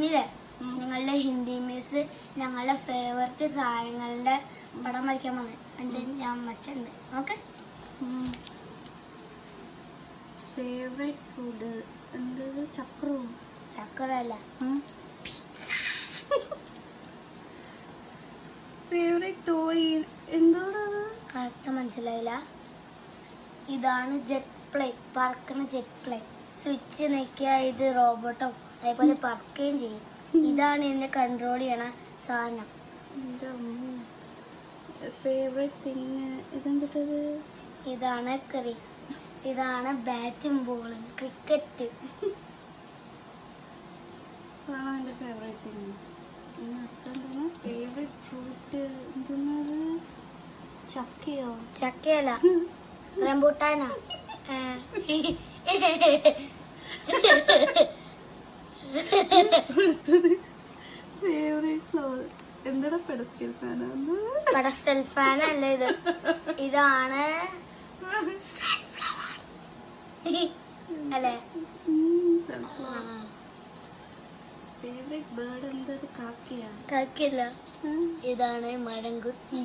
പിന്നിലെ ഞങ്ങളുടെ ഹിന്ദി മിസ് ഞങ്ങളുടെ ഫേവററ്റ് സാധനങ്ങളുടെ പടം വരയ്ക്കാൻ പറഞ്ഞു. ഞാൻ വരച്ചിട്ടുണ്ട്. ഓക്കെ ഫേവറേറ്റ് ഫുഡ് എന്തത് ചക്രവും. ചക്രല്ല ഫേവറേറ്റ് ടോയ് എന്തോടാ കറക്റ്റ് മനസ്സിലായില്ല. ഇതാണ് ജെറ്റ് പ്ലേറ്റ് പറക്കുന്ന ജെറ്റ് പ്ലേറ്റ് സ്വിച്ച് നീക്കിയ ഇത് റോബോട്ടോ അതേപോലെ പറക്കുകയും ചെയ്യും. ഇതാണ് എന്റെ കൺട്രോൾ ചെയ്യണ സാധനം. ഫേവറേറ്റ് തിങ് ഇതെന്തിട്ടത്? ഇതാണ് കറി. ഇതാണ് ബാറ്റും ബോളും ക്രിക്കറ്റ് അതാണ് എന്റെ ഫേവറേറ്റ് തിങ് പിന്നെ അടുത്തെന്താണ് ഫേവറേറ്റ് ഫ്രൂട്ട് എന്തെന്നത്? ചക്കയോ? ചക്കയല്ല റംബൂട്ടാനാ. ഫേവറേറ്റ് ഫ്ലവർ എന്താടാ പെഡസ്റ്റൽ ഫാനാണ് പെഡസ്റ്റൽ ഫാൻ അല്ല ഇത്. ഇതാണ് അല്ലേ? ഫേവറേറ്റ് ബേർഡ് എന്തത്. ഇതാണ് മരംകുത്തി.